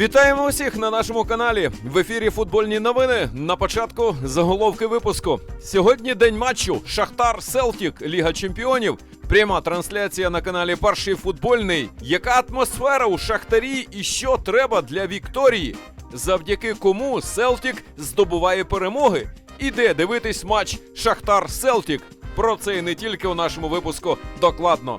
Вітаємо усіх на нашому каналі. В ефірі футбольні новини. На початку заголовки випуску. Сьогодні день матчу Шахтар Селтік, Ліга Чемпіонів. Пряма трансляція на каналі Перший футбольний. Яка атмосфера у Шахтарі і що треба для Вікторії? Завдяки кому Селтік здобуває перемоги? Іде дивитись матч Шахтар Селтік. Про це і не тільки у нашому випуску докладно.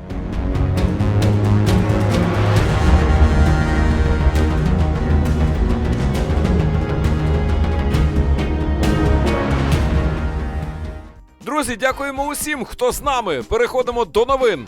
Друзі, дякуємо усім, хто з нами. Переходимо до новин.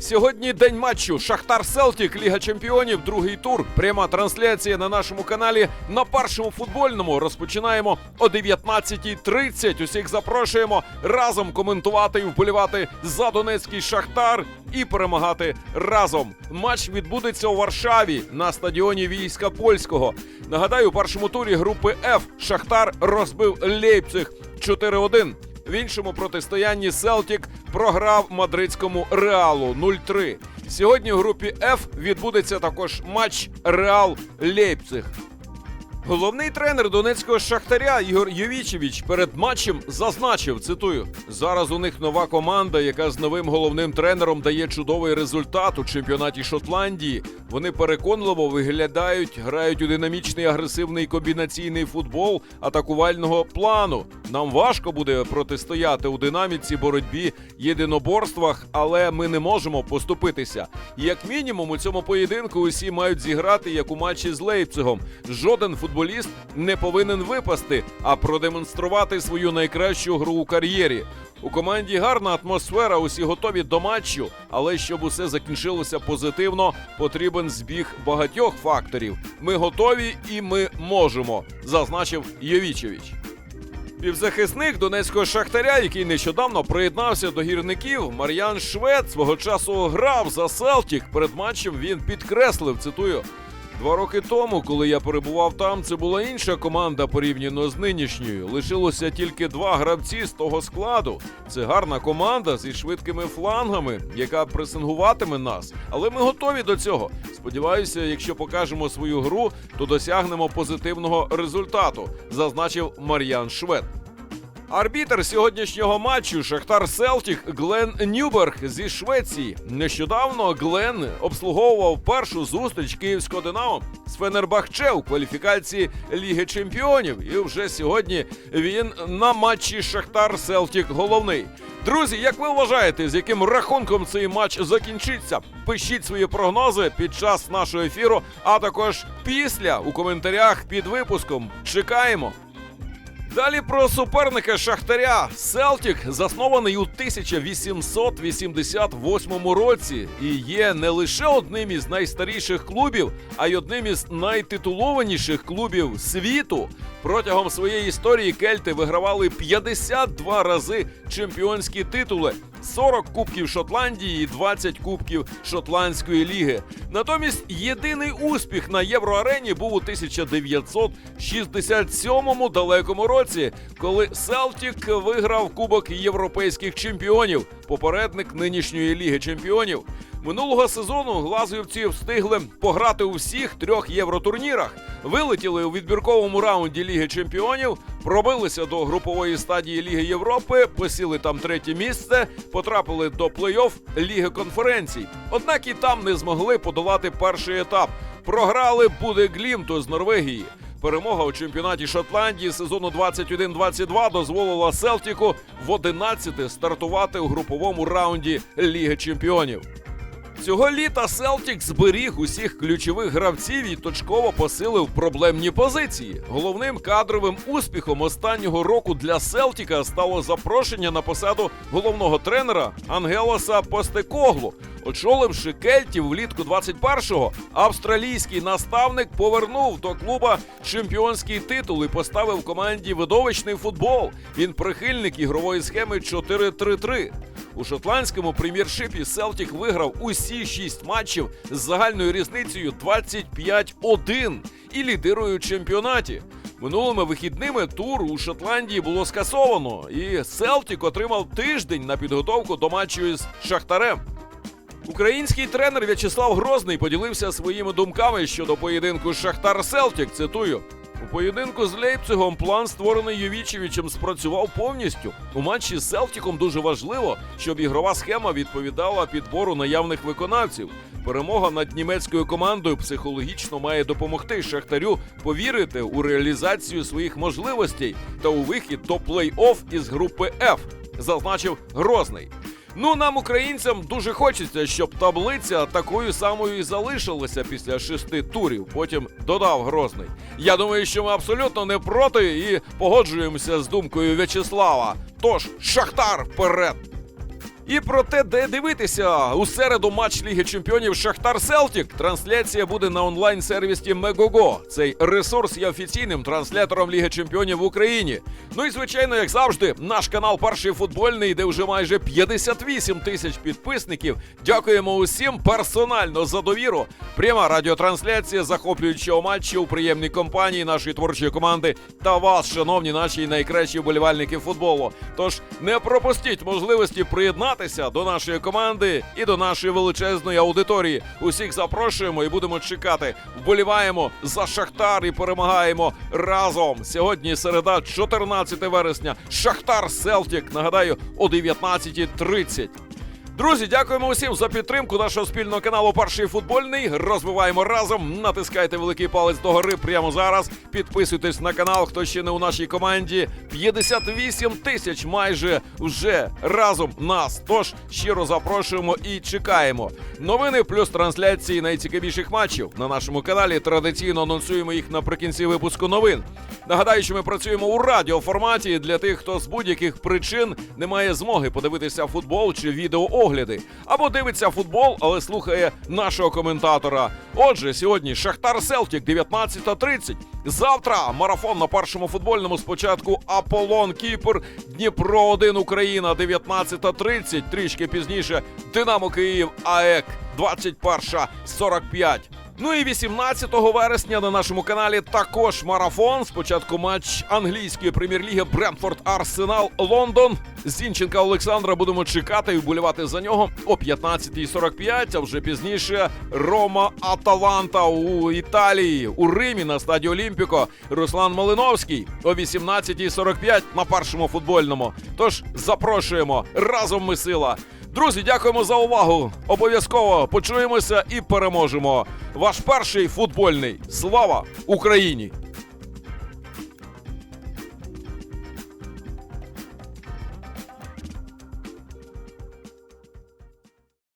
Сьогодні день матчу Шахтар Селтік, Ліга Чемпіонів, другий тур. Пряма трансляція на нашому каналі на першому футбольному. Розпочинаємо о 19.30. Усіх запрошуємо разом коментувати і вболівати за Донецький Шахтар і перемагати разом. Матч відбудеться у Варшаві на стадіоні війська польського. Нагадаю, у першому турі групи F Шахтар розбив Лейпциг 4-1. В іншому протистоянні Селтік програв мадридському Реалу 0-3. Сьогодні в групі F відбудеться також матч Реал Лейпциг. Головний тренер донецького шахтаря Ігор Євічевич перед матчем зазначив: цитую: зараз у них нова команда, яка з новим головним тренером дає чудовий результат у чемпіонаті Шотландії. Вони переконливо виглядають, грають у динамічний агресивний комбінаційний футбол атакувального плану. Нам важко буде протистояти у динаміці боротьбі єдиноборствах, але ми не можемо поступитися. Як мінімум, у цьому поєдинку усі мають зіграти як у матчі з Лейпцигом. Жоден футболіст не повинен випасти, а продемонструвати свою найкращу гру у кар'єрі. У команді гарна атмосфера, усі готові до матчу, але щоб усе закінчилося позитивно, потрібен збіг багатьох факторів. Ми готові і ми можемо, зазначив Євічевич. Півзахисник донецького шахтаря, який нещодавно приєднався до гірників, Мар'ян Швед свого часу грав за Селтік. Перед матчем він підкреслив, цитую. Два роки тому, коли я перебував там, це була інша команда порівняно з нинішньою. Лишилося тільки два гравці з того складу. Це гарна команда зі швидкими флангами, яка пресингуватиме нас. Але ми готові до цього. Сподіваюся, якщо покажемо свою гру, то досягнемо позитивного результату, зазначив Мар'ян Швед. Арбітер сьогоднішнього матчу Шахтар Селтік Глен Нюберг зі Швеції. Нещодавно Глен обслуговував першу зустріч київського Динамо з Фенербахче у кваліфікації Ліги Чемпіонів. І вже сьогодні він на матчі Шахтар Селтік головний. Друзі, як ви вважаєте, з яким рахунком цей матч закінчиться? Пишіть свої прогнози під час нашого ефіру, а також після у коментарях під випуском. Чекаємо. Далі про суперника Шахтаря. Селтік заснований у 1888 році і є не лише одним із найстаріших клубів, а й одним із найтитулованіших клубів світу. Протягом своєї історії кельти вигравали 52 рази чемпіонські титули. 40 кубків Шотландії і 20 кубків Шотландської ліги. Натомість єдиний успіх на євроарені був у 1967 далекому році, коли Селтік виграв Кубок європейських чемпіонів, попередник нинішньої ліги чемпіонів. Минулого сезону глазівці встигли пограти у всіх трьох євротурнірах. Вилетіли у відбірковому раунді Ліги Чемпіонів, пробилися до групової стадії Ліги Європи, посіли там третє місце, потрапили до плей-офф Ліги конференцій. Однак і там не змогли подолати перший етап. Програли буде Глімту з Норвегії. Перемога у чемпіонаті Шотландії сезону 21-22 дозволила Селтіку в 11 стартувати у груповому раунді Ліги Чемпіонів. Цього літа Селтік зберіг усіх ключових гравців і точково посилив проблемні позиції. Головним кадровим успіхом останнього року для Селтіка стало запрошення на посаду головного тренера Ангелоса Постекоглу. Очоливши кельтів влітку 21-го, австралійський наставник повернув до клуба чемпіонський титул і поставив команді видовищний футбол. Він прихильник ігрової схеми 4-3-3. У шотландському прем'єршипі Селтік виграв усі шість матчів з загальною різницею 25-1 і лідирує у чемпіонаті. Минулими вихідними тур у Шотландії було скасовано, і Селтік отримав тиждень на підготовку до матчу із Шахтарем. Український тренер В'ячеслав Грозний поділився своїми думками щодо поєдинку Шахтар Селтік. Цитую. У поєдинку з Лейпцигом план, створений Ювічевичем, спрацював повністю. У матчі з Селтіком дуже важливо, щоб ігрова схема відповідала підбору наявних виконавців. Перемога над німецькою командою психологічно має допомогти Шахтарю повірити у реалізацію своїх можливостей та у вихід до плей-офф із групи F, зазначив Грозний. Ну, нам, українцям, дуже хочеться, щоб таблиця такою самою і залишилася після шести турів. Потім додав Грозний. Я думаю, що ми абсолютно не проти і погоджуємося з думкою В'ячеслава. Тож, Шахтар вперед! І про те, де дивитися у середу матч Ліги Чемпіонів Шахтар Селтік. Трансляція буде на онлайн-сервісі Мегого. Цей ресурс є офіційним транслятором Ліги Чемпіонів в Україні. Ну і звичайно, як завжди, наш канал Перший футбольний, де вже майже 58 тисяч підписників. Дякуємо усім персонально за довіру. Пряма радіотрансляція захоплюючого матчу у приємній компанії нашої творчої команди та вас, шановні наші найкращі вболівальники футболу. Тож не пропустіть можливості приєднатися до нашої команди і до нашої величезної аудиторії. Усіх запрошуємо і будемо чекати. Вболіваємо за Шахтар і перемагаємо разом. Сьогодні середа, 14 вересня. Шахтар Селтік. Нагадаю, о 19.30. Друзі, дякуємо усім за підтримку нашого спільного каналу Перший футбольний. Розвиваємо разом. Натискайте великий палець догори прямо зараз. Підписуйтесь на канал, хто ще не у нашій команді. 58 тисяч майже вже разом нас. Тож щиро запрошуємо і чекаємо. Новини плюс трансляції найцікавіших матчів на нашому каналі. Традиційно анонсуємо їх наприкінці випуску новин. Нагадаю, що ми працюємо у радіоформаті для тих, хто з будь-яких причин не має змоги подивитися футбол чи відеоогляди, або дивиться футбол, але слухає нашого коментатора. Отже, сьогодні Шахтар Селтік 19.30. Завтра марафон на першому футбольному спочатку Аполлон Кіпр, Дніпро 1 Україна 19.30. Трішки пізніше Динамо Київ АЕК 21.45. Ну і 18 вересня на нашому каналі також марафон. Спочатку матч англійської прем'єр-ліги Брентфорд Арсенал Лондон. Зінченка Олександра будемо чекати і вболівати за нього о 15.45, а вже пізніше Рома Аталанта у Італії у Римі на стаді Олімпіко. Руслан Малиновський о 18.45 на першому футбольному. Тож запрошуємо разом ми сила. Друзі, дякуємо за увагу. Обов'язково почуємося і переможемо. Ваш перший футбольний. Слава Україні!